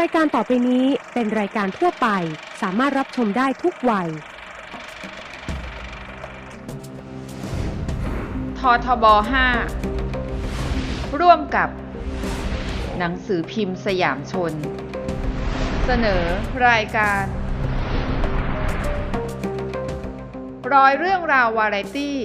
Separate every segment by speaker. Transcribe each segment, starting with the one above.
Speaker 1: รายการต่อไปนี้เป็นรายการทั่วไป สามารถรับชมได้ทุกวัย
Speaker 2: ททบ 5 ร่วมกับ หนังสือพิมพ์สยามชน เสนอรายการร้อยเรื่องราววาไรตี้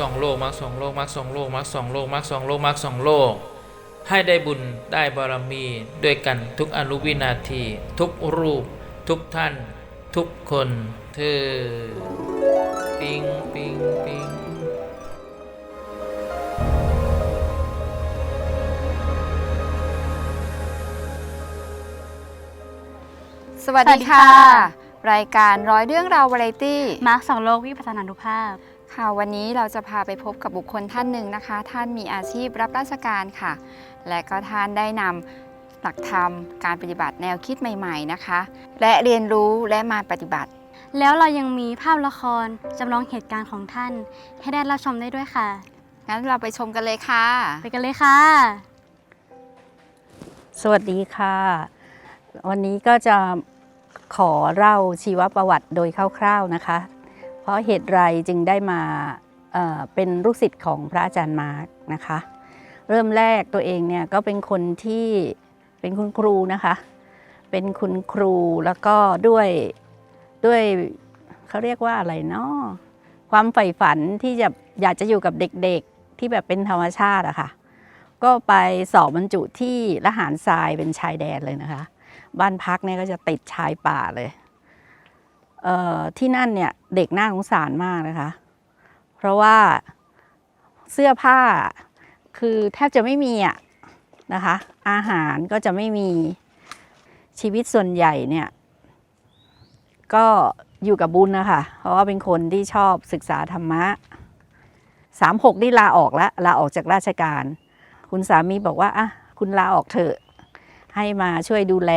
Speaker 3: สอง
Speaker 4: โลกมาร์คสองโลกมาร์คสองโลกมาร์คสองโลกมาร์คสองโลกมาร์คสองโลก ให้ได้บุญได้บารมีด้วยกันทุกอนุวินาที ทุกรูป ทุกท่าน ทุกคนเธอปิงปิงปิง
Speaker 2: สวัสดีค่ะ รายการร้อยเรื่องราววาไรตี้
Speaker 3: มาร์คสองโลกวิพัฒนานุภาพ
Speaker 2: ค่ะวันนี้เราจะพาไปพบกับบุคคลท่านหนึ่งนะคะ ท่านมีอาชีพรับราชการค่ะ และก็ท่านได้นำหลักธรรมการปฏิบัติแนวคิดใหม่ ๆนะคะ และเรียนรู้และมาปฏิบัติ
Speaker 3: แล้วเรายังมีภาพละครจำลองเหตุการณ์ของท่าน ให้ได้รับชมได้ด้วยค่ะ
Speaker 2: งั้นเราไปชมกันเลยค่ะ
Speaker 3: ไปกันเลยค่ะ
Speaker 5: สวัสดีค่ะ วันนี้ก็จะขอเล่าชีวประวัติโดยคร่าวๆนะคะ เพราะเหตุไรจึงได้มาเเป็นลูกศิษย์ของพระอาจารย์มาร์กนะคะ เริ่มแรกตัวเองเนี่ยก็เป็นคนที่เป็นคุณครูนะคะ เป็นคุณครูแล้วก็ด้วยด้วยเขาเรียกว่าอะไรเนาะความใฝ่ฝันที่จะอยากจะอยู่กับเด็กๆที่แบบเป็นธรรมชาติอะค่ะ ก็ไปสอบบรรจุที่ละหารทรายเป็นชายแดนเลยนะคะ บ้านพักเนี่ยก็จะติดชายป่าเลย ที่นั่นเนี่ยเด็กน่าสงสารมากนะคะ เพราะว่าเสื้อผ้าคือแทบจะไม่มีอะนะคะ อาหารก็จะไม่มีชีวิตส่วนใหญ่เนี่ยก็อยู่กับบุญนะคะ เพราะว่าเป็นคนที่ชอบศึกษาธรรมะสามหกนี่ลาออกแล้วลาออกจากราชการ คุณสามีบอกว่าอะคุณลาออกเถอะ ให้มาช่วยดูแล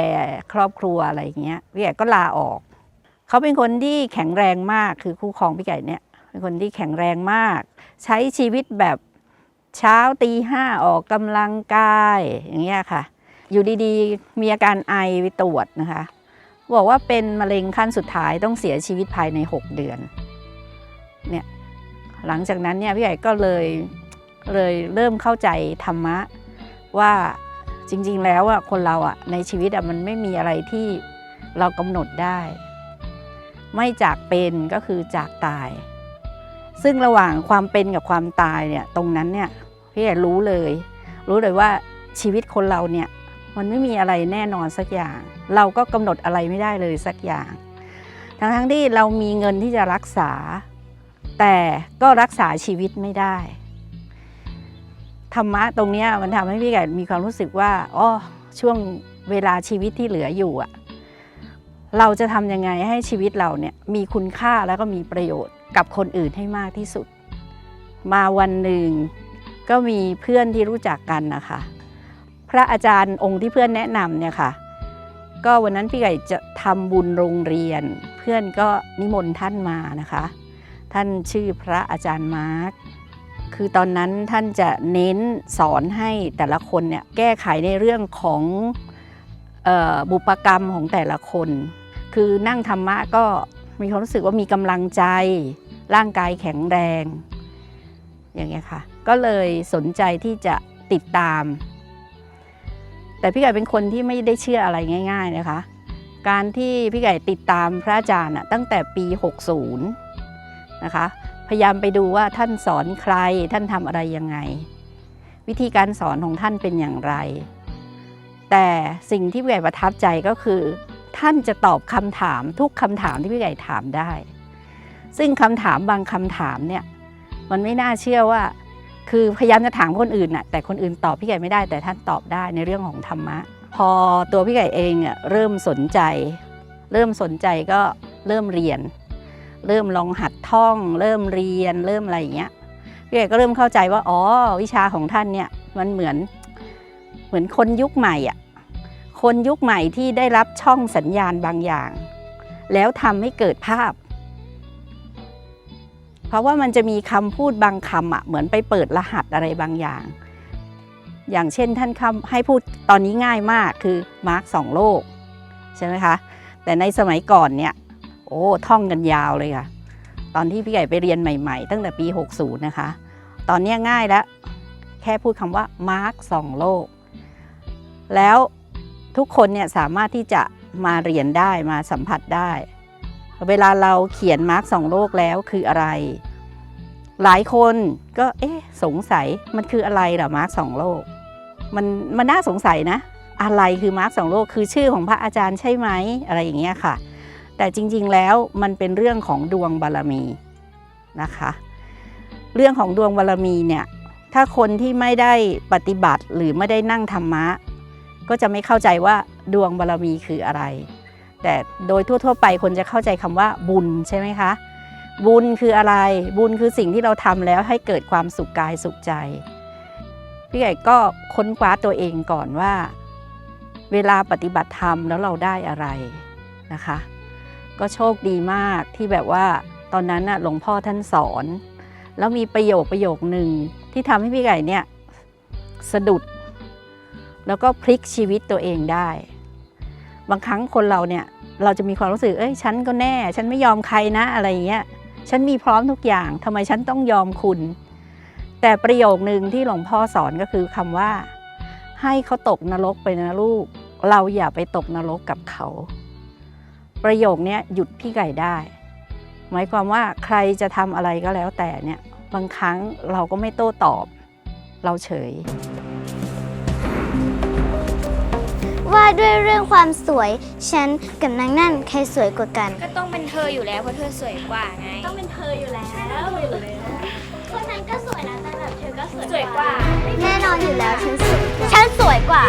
Speaker 5: ครอบครัวอะไรอย่างเงี้ยพี่ใหญ่ก็ลาออก เขาเป็นคนที่แข็งแรงมากคือคู่ครองพี่ใหญ่เนี่ยเป็นคนที่แข็งแรงมาก ใช้ชีวิตแบบเช้าตีห้าออกกำลังกายอย่างเงี้ยค่ะ อยู่ดีๆ มีอาการไอไปตรวจนะคะ บอกว่าเป็นมะเร็งขั้นสุดท้ายต้องเสียชีวิตภายใน 6 เดือนเนี่ยหลังจากนั้นเนี่ยพี่ใหญ่ก็เลยเลยเริ่มเข้าใจธรรมะว่าจริงๆแล้วอะคนเราอะในชีวิตอะมันไม่มีอะไรที่เรากำหนดได้ ไม่จากเป็นก็คือจากตาย ซึ่งระหว่างความเป็นกับความตายเนี่ยตรงนั้นเนี่ยพี่ใหญ่รู้เลย รู้เลยว่าชีวิตคนเราเนี่ยมันไม่มีอะไรแน่นอนสักอย่าง เราก็กำหนดอะไรไม่ได้เลยสักอย่าง ทั้งๆที่เรามีเงินที่จะรักษา แต่ก็รักษาชีวิตไม่ได้ธรรมะตรงนี้มันทำให้พี่ไก่มีความรู้สึกว่าอ๋อช่วงเวลาชีวิตที่เหลืออยู่อะ เราจะทำยังไงให้ชีวิตเราเนี่ยมีคุณค่าแล้วก็มีประโยชน์กับคนอื่นให้มากที่สุด มาวันหนึ่งก็มีเพื่อนที่รู้จักกันนะคะ พระอาจารย์องค์ที่เพื่อนแนะนำเนี่ยค่ะ ก็วันนั้นพี่ไก่จะทำบุญโรงเรียน เพื่อนก็นิมนต์ท่านมานะคะ ท่านชื่อพระอาจารย์มาร์คคือตอนนั้นท่านจะเน้นสอนให้แต่ละคนเนี่ยแก้ไขในเรื่องของออบุปกรรมของแต่ละคน คือนั่งธรรมะก็มีความรู้สึกว่ามีกำลังใจ ร่างกายแข็งแรง อย่างเงี้ยค่ะ ก็เลยสนใจที่จะติดตาม แต่พี่ไก่เป็นคนที่ไม่ได้เชื่ออะไรง่าย ๆนะคะ การที่พี่ไก่ติดตามพระอาจารย์น่ะตั้งแต่ปี 60 นะคะ พยายามไปดูว่าท่านสอนใครท่านทำอะไรยังไง วิธีการสอนของท่านเป็นอย่างไร แต่สิ่งที่พี่ใหญ่ประทับใจก็คือ ท่านจะตอบคำถามทุกคำถามที่พี่ใหญ่ถามได้ ซึ่งคำถามบางคำถามเนี่ยมันไม่น่าเชื่อว่า คือพยายามจะถามคนอื่นน่ะแต่คนอื่นตอบพี่ใหญ่ไม่ได้ แต่ท่านตอบได้ในเรื่องของธรรมะ พอตัวพี่ไก่เองอะเริ่มสนใจ เริ่มสนใจก็เริ่มเรียน เริ่มลองหัดท่อง เริ่มเรียน เริ่มอะไรอย่างเงี้ยพี่ไก่ก็เริ่มเข้าใจว่าอ๋อวิชาของท่านเนี่ยมันเหมือนเหมือนคนยุคใหม่อะ คนยุคใหม่ที่ได้รับช่องสัญญาณบางอย่าง แล้วทำให้เกิดภาพ เพราะว่ามันจะมีคำพูดบางคำอะเหมือนไปเปิดรหัสอะไรบางอย่าง อย่างเช่นท่านคำให้พูดตอนนี้ง่ายมากคือมาร์กสองโลกใช่ไหมคะแต่ในสมัยก่อนเนี่ยโอ้ท่องกันยาวเลยค่ะ ตอนที่พี่ไก่ไปเรียนใหม่ ๆ ตั้งแต่ปี 60 นะคะ ตอนนี้ง่ายแล้ว แค่พูดคำว่ามาร์กสองโลก แล้ว ทุกคนเนี่ยสามารถที่จะมาเรียนได้มาสัมผัสได้ เวลาเราเขียนมาร์กสองโลกแล้วคืออะไร หลายคนก็เอ๊ะสงสัยมันคืออะไรเหรอมาร์กสองโลก มันมันน่าสงสัยนะ อะไรคือมาร์กสองโลกคือชื่อของพระอาจารย์ใช่ไหมอะไรอย่างเงี้ยค่ะ แต่จริงๆแล้วมันเป็นเรื่องของดวงบารมีนะคะ เรื่องของดวงบารมีเนี่ยถ้าคนที่ไม่ได้ปฏิบัติหรือไม่ได้นั่งธรรมะ ก็จะไม่เข้าใจว่าดวงบารมีคืออะไร แต่โดยทั่ว ๆ ไปคนจะเข้าใจคำว่าบุญใช่ไหมคะ บุญคืออะไร บุญคือสิ่งที่เราทำแล้วให้เกิดความสุขกายสุขใจ พี่ใหญ่ก็ค้นคว้าตัวเองก่อนว่า เวลาปฏิบัติธรรมแล้วเราได้อะไรนะคะ ก็โชคดีมากที่แบบว่าตอนนั้นน่ะหลวงพ่อท่านสอน แล้วมีประโยคประโยคหนึ่งที่ทำให้พี่ไก่เนี่ยสะดุด แล้วก็พลิกชีวิตตัวเองได้ บางครั้งคนเราเนี่ยเราจะมีความรู้สึกเอ้ยฉันก็แน่ ฉันไม่ยอมใครนะอะไรอย่างเงี้ยฉันมีพร้อมทุกอย่างทำไมฉันต้องยอมคุณ แต่ประโยคหนึ่งที่หลวงพ่อสอนก็คือคำว่า ให้เขาตกนรกไปนะลูก เราอย่าไปตกนรกกับเขา ประโยคนี้หยุดพี่ไก่ได้ หมายความว่าใครจะทำอะไรก็แล้วแต่เนี่ยบางครั้งเราก็ไม่โต้ตอบ เราเฉย
Speaker 6: ว่าด้วยเรื่องความสวย ฉันกับนางนั่นใครสวยกว่ากัน
Speaker 7: ก็ต้องเป็นเธออยู่แล้วเพราะเธอสวยกว่าไง
Speaker 3: ต้องเป็นเธออยู่แล้ว
Speaker 6: คนนั้นก็สวยนะแต่แบบเธอก็สวย
Speaker 7: สวยกว่า
Speaker 6: แน่นอนอยู่แล้วฉันสวยฉันสวยกว่า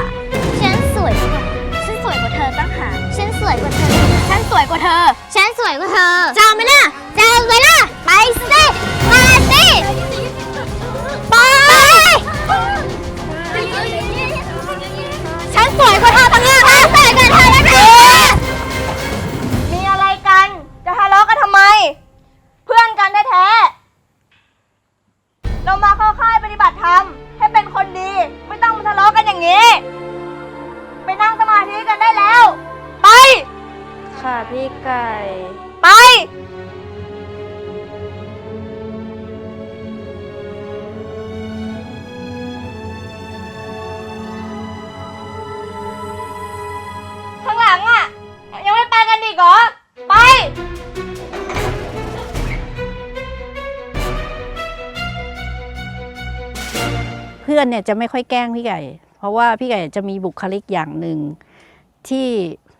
Speaker 6: ฉันสวยกว่า ฉันสวยกว่าเธอตั้งหากฉันสวยกว่าเธอ ฉันสวยกว่าเธอ ฉันสวยกว่าเธอจะเอาไหมล่ะจะเอาไหมล่ะ ไปสิ สวยกว่าเธอตั้งหากฉันสวยกว่าเธอ
Speaker 8: อีกเหรอไป
Speaker 5: เพื่อนเนี่ยจะไม่ค่อยแกล้งพี่ไก่ เพราะว่าพี่ไก่จะมีบุคลิกอย่างหนึ่งที่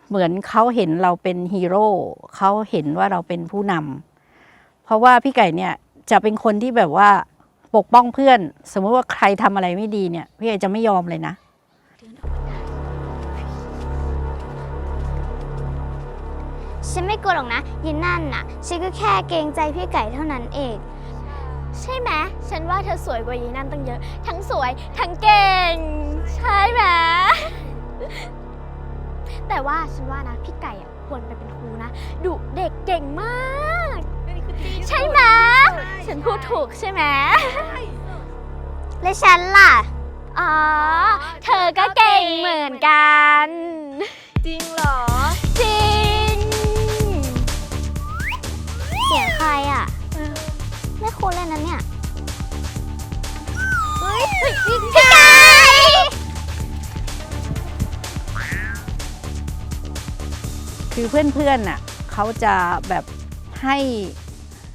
Speaker 5: เหมือนเขาเห็นเราเป็นฮีโร่เขาเห็นว่าเราเป็นผู้นำเพราะว่าพี่ไก่เนี่ยจะเป็นคนที่แบบว่าปกป้องเพื่อน สมมติว่าใครทำอะไรไม่ดีเนี่ย พี่ไก่จะไม่ยอมเลยนะ
Speaker 6: ฉันไม่กลัวหรอกนะยินนั่นน่ะ ฉันก็แค่เกรงใจพี่ไก่เท่านั้นเอง
Speaker 7: ใช่ไหมฉันว่าเธอสวยกว่ายีนั่นตั้งเยอะ ทั้งสวย ทั้งเก่ง ใช่ไหม แต่ว่าฉันว่านะ พี่ไก่อะควรไปเป็นครูนะดุเด็กเก่งมาก ใช่ไหมฉันพูดถูกใช่ไหม
Speaker 6: และฉันล่ะ
Speaker 7: อ๋อ เธอก็เก่งเหมือนกัน
Speaker 8: จริงเหรอ
Speaker 6: คุ้นเลยนะเนี่ยเฮ้ยพี่ไก่
Speaker 5: คือเพื่อนๆน่ะเขาจะแบบให้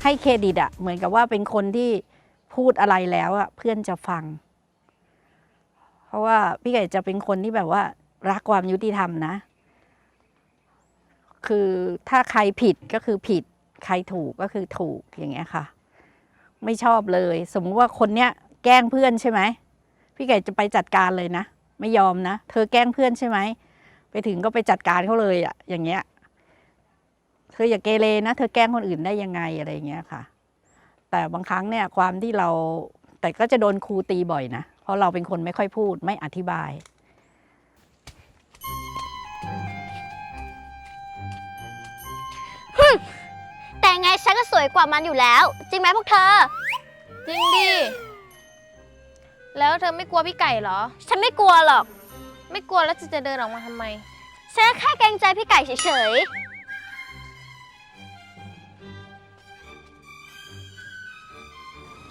Speaker 5: ให้เครดิตอะเหมือนกับว่าเป็นคนที่พูดอะไรแล้วอะเพื่อนจะฟัง เพราะว่าพี่ไก่จะเป็นคนที่แบบว่า รักความยุติธรรมนะ คือถ้าใครผิดก็คือผิด ใครถูกก็คือถูกอย่างเงี้ยค่ะ ไม่ชอบเลย สมมติว่าคนเนี้ยแกล้งเพื่อนใช่ไหมพี่ไก่จะไปจัดการเลยนะ ไม่ยอมนะ เธอแกล้งเพื่อนใช่ไหมไปถึงก็ไปจัดการเขาเลยอะอย่างเงี้ยเธออย่าเกเรนะ เธอแกล้งคนอื่นได้ยังไงอะไรเงี้ยค่ะ แต่บางครั้งเนี่ยความที่เราแต่ก็จะโดนครูตีบ่อยนะ เพราะเราเป็นคนไม่ค่อยพูดไม่อธิบาย
Speaker 6: แต่ไงฉันก็สวยกว่ามันอยู่แล้ว จริงไหมพวกเธอ
Speaker 7: จริงดิ แล้วเธอไม่กลัวพี่ไก่เหรอ
Speaker 6: ฉันไม่กลัวหรอก
Speaker 7: ไม่กลัวแล้วจะเดินออกมาทำไม
Speaker 6: ฉันแค่เกรงใจพี่ไก่เฉย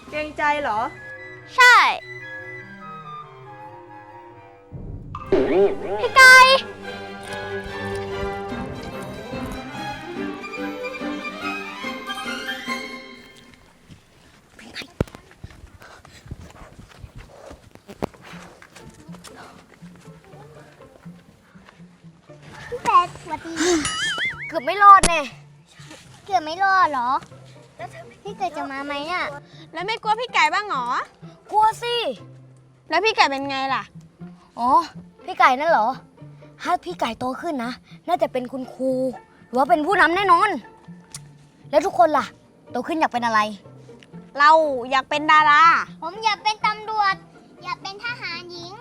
Speaker 8: เกรงใจเหรอ
Speaker 6: ๆ ใช่ พี่ไก่ กือบไม่รอดแน่เกือบไม่รอดเหรอแล้วพี่ไก่จะมาไหมเนี่ย
Speaker 7: แล้วไม่กลัวพี่ไก่บ้างเหรอ
Speaker 6: กลัวสิ
Speaker 7: แล้วพี่ไก่เป็นไงล่ะ
Speaker 6: อ๋อ พี่ไก่นั่นเหรอ ถ้าพี่ไก่โตขึ้นนะ น่าจะเป็นคุณครู หรือว่าเป็นผู้นำแน่นอน แล้วทุกคนล่ะ โตขึ้นอยากเป็นอะไร
Speaker 7: เราอยากเป็นดารา
Speaker 6: ผมอยากเป็นตำรวจ อยากเป็นทหารหญิง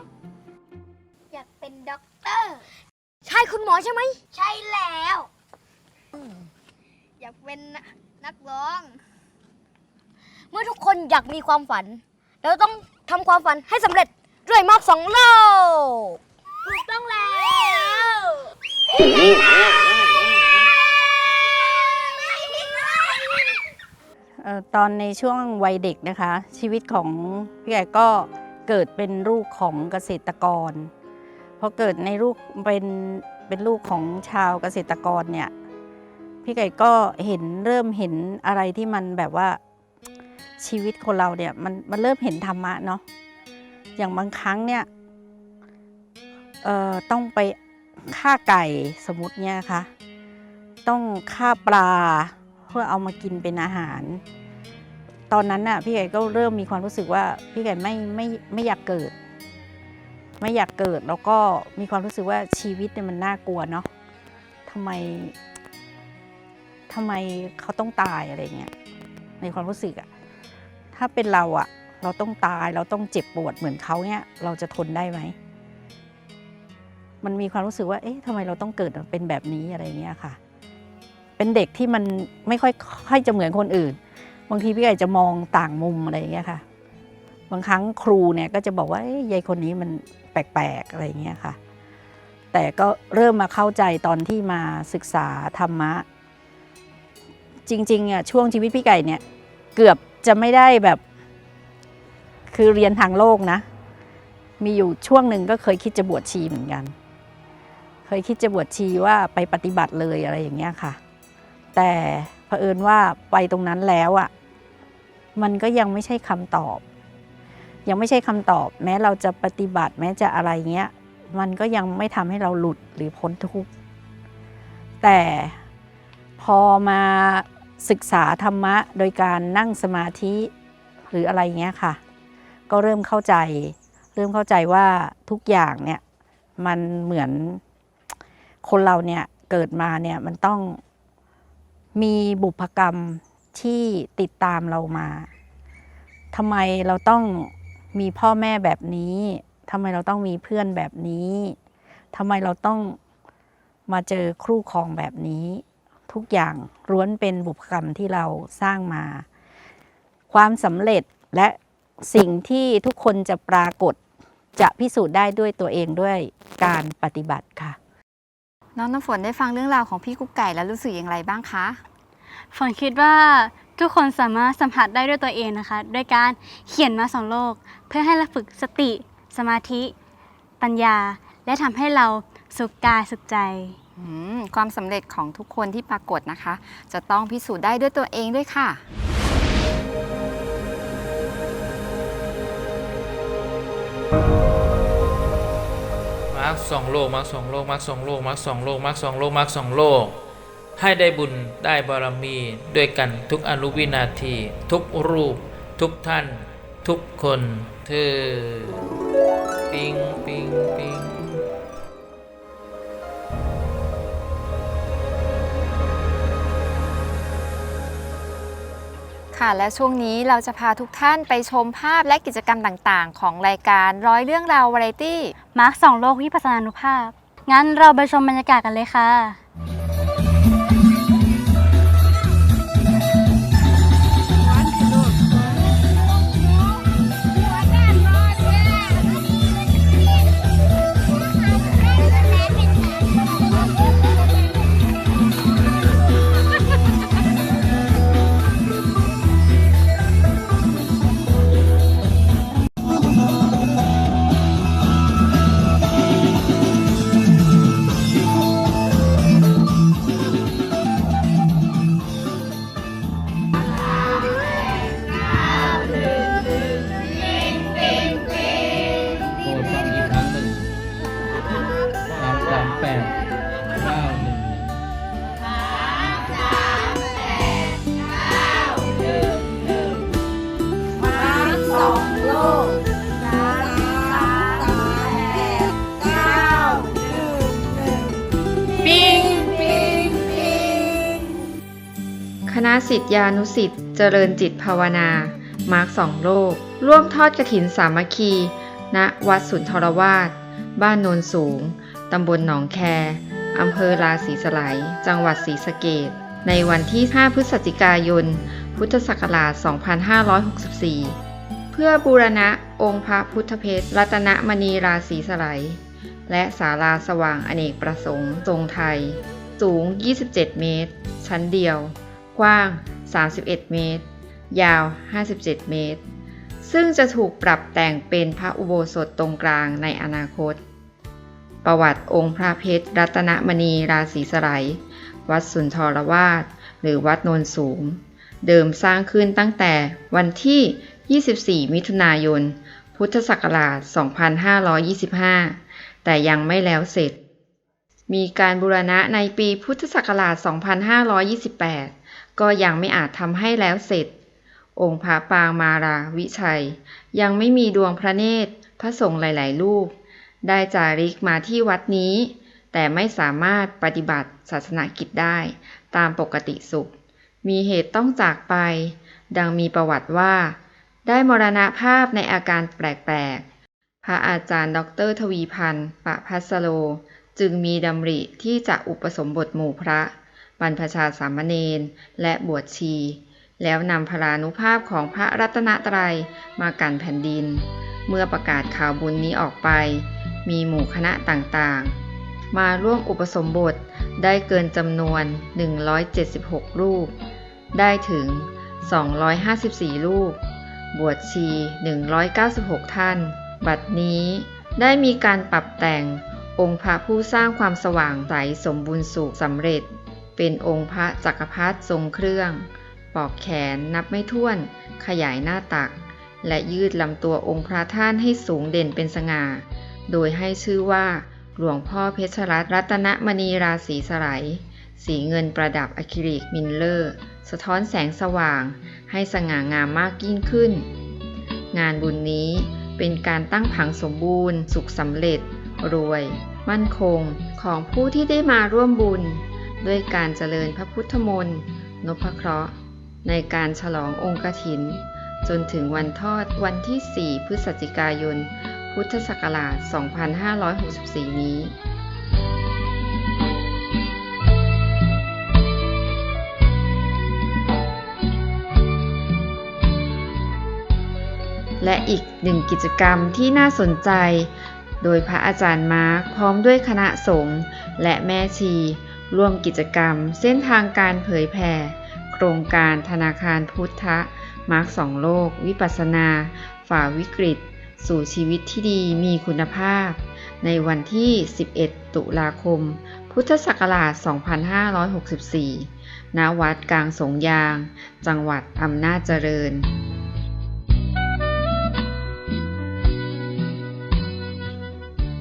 Speaker 6: อยากเป็นด็อกเตอร์ ใช่คุณหมอใช่ไหม ใช่แล้ว อยากเป็นนักร้อง เมื่อทุกคนอยากมีความฝัน เราต้องทำความฝันให้สำเร็จด้วยมอบสองโลก ถูกต้องแล้ว
Speaker 5: เอ่อตอนในช่วงวัยเด็กนะคะ ชีวิตของพี่ไก่ก็เกิดเป็นลูกของเกษตรกรพอเกิดในลูกเป็นเป็นลูกของชาวเกษตรกรเนี่ย พี่ไก่ก็เห็นเริ่มเห็นอะไรที่มันแบบว่าชีวิตคนเราเนี่ยมันมันเริ่มเห็นธรรมะเนาะอย่างบางครั้งเนี่ยเอ่อต้องไปฆ่าไก่สมมติเนี่ยนะคะต้องฆ่าปลาเพื่อเอามากินเป็นอาหาร ตอนนั้นน่ะพี่ไก่ก็เริ่มมีความรู้สึกว่าพี่ไก่ไม่ไม่ไม่อยากเกิด ไม่อยากเกิดแล้วก็มีความรู้สึกว่าชีวิตเนี่ยมันน่ากลัวเนาะทำไม ทำไมเขาต้องตายอะไรเงี้ยในความรู้สึกอะถ้าเป็นเราอะเราต้องตายเราต้องเจ็บปวดเหมือนเขาเนี่ยเราจะทนได้ไหมมันมีความรู้สึกว่า เอ๊ะทำไมเราต้องเกิดเป็นแบบนี้อะไรเงี้ยค่ะ เป็นเด็กที่มันไม่ค่อยค่อยจะเหมือนคนอื่น บางทีพี่ไก่จะมองต่างมุมอะไรเงี้ยค่ะ บางครั้งครูเนี่ยก็จะบอกว่าเอ้ยายคนนี้มันแปลกๆอะไรเงี้ยค่ะ แต่ก็เริ่มมาเข้าใจตอนที่มาศึกษาธรรมะ จริงๆอะช่วงชีวิตพี่ไก่เนี่ย เกือบจะไม่ได้แบบ คือเรียนทางโลกนะ มีอยู่ช่วงหนึ่งก็เคยคิดจะบวชชีเหมือนกัน เคยคิดจะบวชชีว่าไปปฏิบัติเลยอะไรอย่างเงี้ยค่ะ แต่เผอิญว่าไปตรงนั้นแล้วอะ่ะมันก็ยังไม่ใช่คำตอบ ยังไม่ใช่คำตอบ แม้เราจะปฏิบัติแม้จะอะไรเงี้ย มันก็ยังไม่ทำให้เราหลุดหรือพ้นทุกข์แต่ พอมาศึกษาธรรมะโดยการนั่งสมาธิหรืออะไรเงี้ยค่ะ ก็เริ่มเข้าใจ เริ่มเข้าใจว่าทุกอย่างเนี่ยมันเหมือนคนเราเนี่ยเกิดมาเนี่ยมันต้องมีบุพกรรมที่ติดตามเรามาทำไมเราต้องมีพ่อแม่แบบนี้ทำไมเราต้องมีเพื่อนแบบนี้ทำไมเราต้องมาเจอครูครองแบบนี้ ทุกอย่างล้วนเป็นบุพกรรมที่เราสร้างมา ความสำเร็จและสิ่งที่ทุกคนจะปรากฏจะพิสูจน์ได้ด้วยตัวเองด้วยการปฏิบัติค่ะ
Speaker 2: น้องน้ำฝนได้ฟังเรื่องราวของพี่กุ๊กไก่แล้วรู้สึกอย่างไรบ้างคะ
Speaker 9: ฝนคิดว่าทุกคนสามารถสัมผัสได้ด้วยตัวเองนะคะด้วยการเขียนมาสองโลก เพื่อให้เราฝึกสติ สมาธิ ปัญญา และทำให้เราสุขกายสุขใจ
Speaker 2: อืม ความสำเร็จของทุกคนที่ปรากฏนะคะ จะต้องพิสูจน์ได้ด้วยตัวเองด้วยค่ะ
Speaker 4: มาร์คสองโลกมาร์คสองโลกมาร์คสองโลกมาร์คสองโลกมาร์คสองโลกมาร์คสองโลก ให้ได้บุญได้บารมี ด้วยกันทุกอนุวินาที ทุกรูป ทุกท่าน ทุกคนเธอปิงปิงปิง
Speaker 2: ค่ะ และช่วงนี้เราจะพาทุกท่านไปชมภาพและกิจกรรมต่างๆ ของรายการร้อยเรื่องราววาไรตี้
Speaker 9: มาร์คสองโลกวิปัสสนานุภาพ งั้นเราไปชมบรรยากาศกันเลยค่ะ
Speaker 4: ค
Speaker 2: ณะสิทธิานุสิทธิ์เจริญจิตภาวนา มาร์คสองโลก ร่วมทอดกระถินสามัคคี ณ วัดสุนทรวาสบ้านโนนสูง ตำบลหนองแค อำเภอราศีสไลยจังหวัดศรีสะเกดในวันที่ 5 พฤศจิกายน พุทธศักราช 2564 เพื่อบูรณะองค์พระพุทธเพชรรัตนมณีราศีสไลยและศาลาสว่างอเนกประสงค์ทรงไทย สูง 27 เมตร ชั้นเดียว กว้าง 31 เมตร ยาว 57 เมตร ซึ่งจะถูกปรับแต่งเป็นพระอุโบสถตรงกลางในอนาคต ประวัติองค์พระเพชรรัตนมณีราศีสไลวัดสุนทรวาสหรือวัดโนนสูง เดิมสร้างขึ้นตั้งแต่วันที่ 24 มิถุนายน พุทธศักราช 2525 แต่ยังไม่แล้วเสร็จ มีการบูรณะในปีพุทธศักราช 2528 ก็ยังไม่อาจทำให้แล้วเสร็จ องค์พระปางมาราวิชัย ยังไม่มีดวงพระเนตรพระสงฆ์หลาย ๆ รูป ได้จาริกมาที่วัดนี้ แต่ไม่สามารถปฏิบัติศาสนกิจได้ตามปกติสุข มีเหตุต้องจากไป ดังมีประวัติว่า ได้มรณภาพในอาการแปลก ๆ พระอาจารย์ ดร ทวีพันธ์ปะพัสโล จึงมีดำริที่จะอุปสมบทหมู่พระ บรรพชาสามเณรและบวชชี แล้วนำพลานุภาพของพระรัตนตรัยมากันแผ่นดิน เมื่อประกาศข่าวบุญนี้ออกไป มีหมู่คณะต่างๆ มาร่วมอุปสมบทได้เกินจำนวน 176 รูป ได้ถึง 254 รูป บวชชี 196 ท่าน บัดนี้ได้มีการปรับแต่ง องค์พระผู้สร้างความสว่างใสสมบูรณ์สุขสำเร็จ เป็นองค์พระจักรพรรดิทรงเครื่อง ปอกแขนนับไม่ถ้วน ขยายหน้าตัก และยืดลำตัวองค์พระท่านให้สูงเด่นเป็นสง่า โดยให้ชื่อว่า หลวงพ่อเพชรรัตน์รัตนมณีราศีสไลสีเงินประดับอะคริลิกมิลเลอร์ สะท้อนแสงสว่าง ให้สง่างามมากยิ่งขึ้น งานบุญนี้เป็นการตั้งผังสมบูรณ์ สุขสำเร็จ รวย มั่นคงของผู้ที่ได้มาร่วมบุญ ด้วยการเจริญพระพุทธมนต์นพเคราะห์ ในการฉลององค์กถิน จนถึงวันทอดวันที่ 4 พฤศจิกายน พุทธศักราช 2564 นี้และอีกหนึ่งกิจกรรมที่น่าสนใจ โดยพระอาจารย์มาร์คพร้อมด้วยคณะสงฆ์และแม่ชี ร่วมกิจกรรมเส้นทางการเผยแผ่โครงการธนาคารพุทธมาร์คสองโลก วิปัสสนา ฝ่าวิกฤต สู่ชีวิตที่ดีมีคุณภาพ ในวันที่ 11 ตุลาคม พุทธศักราช 2564 ณ วัดกลางสงยาง จังหวัดอำนาจเจริญ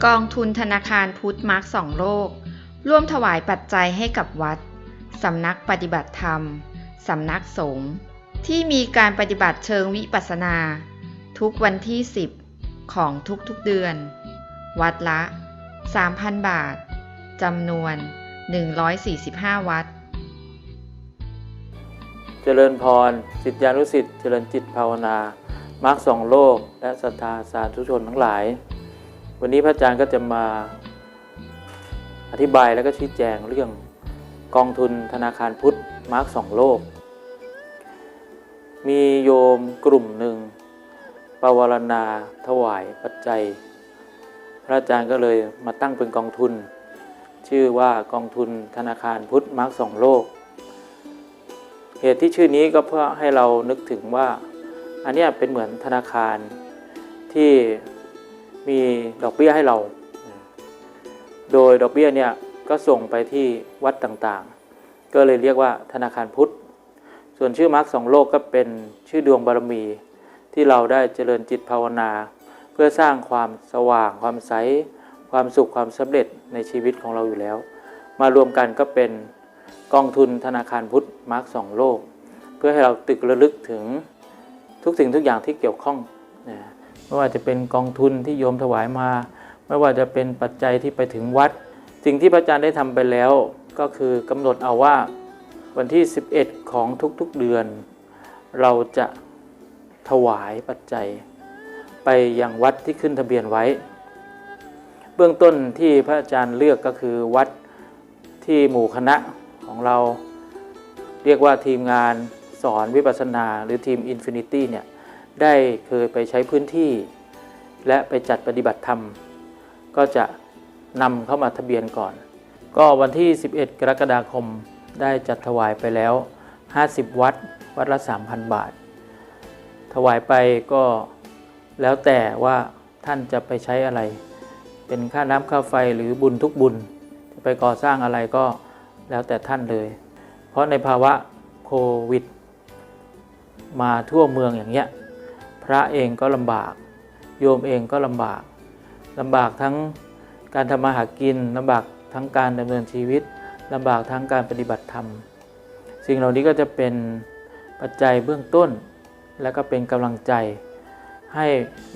Speaker 2: กองทุนธนาคารพุทธมาร์คสองโลก ร่วมถวายปัจจัยให้กับวัด สำนักปฏิบัติธรรม สำนักสงฆ์ที่มีการปฏิบัติเชิงวิปัสสนา ทุกวันที่ 10 ของทุกๆเดือน วัดละ 3,000 บาทจำนวน 145 วัด
Speaker 4: เจริญพรสิทธิานุสิทธิ์เจริญจิตภาวนามาร์กสองโลก และศรัทธาสาธุชนทั้งหลาย วันนี้พระอาจารย์ก็จะมาอธิบายแล้วก็ชี้แจงเรื่องกองทุนธนาคารพุทธมาร์กสองโลก มีโยมกลุ่มหนึ่งปวารณาถวายปัจจัย พระอาจารย์ก็เลยมาตั้งเป็นกองทุน ชื่อว่ากองทุนธนาคารพุทธมาร์กสองโลก เหตุที่ชื่อนี้ก็เพื่อให้เรานึกถึงว่า อันนี้เป็นเหมือนธนาคารที่ มีดอกเบี้ยให้เรา โดยดอกเบี้ยเนี่ยก็ส่งไปที่วัดต่างๆ ก็เลยเรียกว่าธนาคารพุทธ ส่วนชื่อมาร์กสองโลกก็เป็นชื่อดวงบารมี ที่เราได้เจริญจิตภาวนา เพื่อสร้างความสว่าง ความใส ความสุขความสำเร็จในชีวิตของเราอยู่แล้ว มารวมกันก็เป็นกองทุนธนาคารพุทธมาร์กสองโลก เพื่อให้เราตึกระลึกถึงทุกสิ่งทุกอย่างที่เกี่ยวข้องนะ ไม่ว่าจะเป็นกองทุนที่โยมถวายมา ไม่ว่าจะเป็นปัจจัยที่ไปถึงวัด สิ่งที่พระอาจารย์ได้ทำไปแล้วก็คือกำหนดเอาว่าวันที่ 11 ของทุกๆเดือน เราจะถวายปัจจัย ไปยังวัดที่ขึ้นทะเบียนไว้ เบื้องต้นที่พระอาจารย์เลือกก็คือวัดที่หมู่คณะของเรา เรียกว่าทีมงานสอนวิปัสสนา หรือทีม Infinity เนี่ย ได้เคยไปใช้พื้นที่ และไปจัดปฏิบัติธรรม ก็จะนำเข้ามาทะเบียนก่อน ก็วันที่ 11 กรกฎาคมได้จัดถวายไปแล้ว 50 วัด วัดละ 3,000 บาท ถวายไปก็แล้วแต่ว่าท่านจะไปใช้อะไร เป็นค่าน้ำค่าไฟหรือบุญทุกบุญ จะไปก่อสร้างอะไรก็แล้วแต่ท่านเลย เพราะในภาวะโควิด มาทั่วเมืองอย่างเงี้ย พระเองก็ลำบาก โยมเองก็ลำบากลำบากทั้งการทำมาหากินลำบากทั้งการดำเนินชีวิตลำบากทั้งการปฏิบัติธรรม สิ่งเหล่านี้ก็จะเป็นปัจจัยเบื้องต้น และก็เป็นกำลังใจให้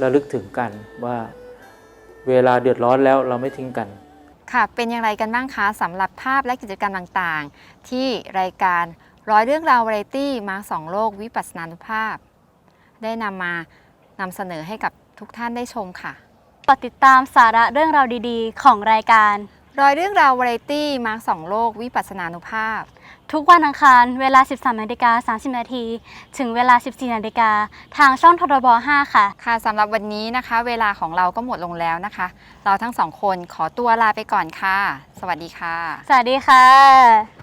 Speaker 4: ระลึกถึงกันว่าเวลาเดือดร้อนแล้วเราไม่ทิ้งกัน
Speaker 2: ค่ะ เป็นอย่างไรกันบ้างคะสำหรับภาพและกิจกรรมต่างๆ ที่รายการร้อยเรื่องราววาไรตี้มาสองโลกวิปัสสนานุภาพ ได้นำมานำเสนอให้กับทุกท่านได้ชมค่ะ
Speaker 9: กดติดตามสาระเรื่องราวดีๆ ของรายการ
Speaker 2: ร้อยเรื่องราววาไรตี้มาสองโลกวิปัสสนานุภาพ
Speaker 9: ทุกวันอังคารเวลา 13นาฬิกา30นาทีถึงเวลา 14นาฬิกาทางช่องทรบ5ค่ะ
Speaker 2: ค่ะสำหรับวันนี้นะคะ เวลาของเราก็หมดลงแล้วนะคะ เราทั้งสองคนขอตัวลาไปก่อนค่ะ สวัสดีค่ะ
Speaker 9: สวัสดีค่ะ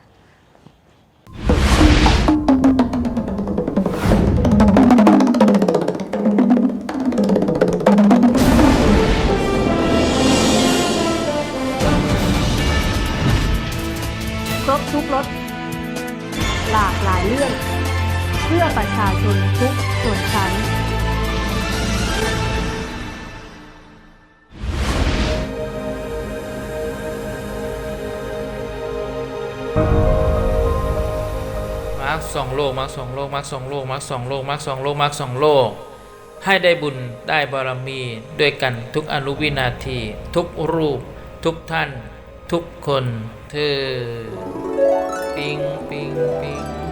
Speaker 3: กรสหลากหลายเรื่อง เพื่อประชาชนทุกส่วนชั้น
Speaker 4: มาร์กสองโลกมาร์กสองโลกมาร์กสองโลกมาร์กสองโลกมาร์กสองโลกมาร์กสองโลก ให้ได้บุญได้บารมีด้วยกันทุกอนุวินาที ทุกรูป ทุกท่าน ทุกคนเธอ ปิงปิงปิง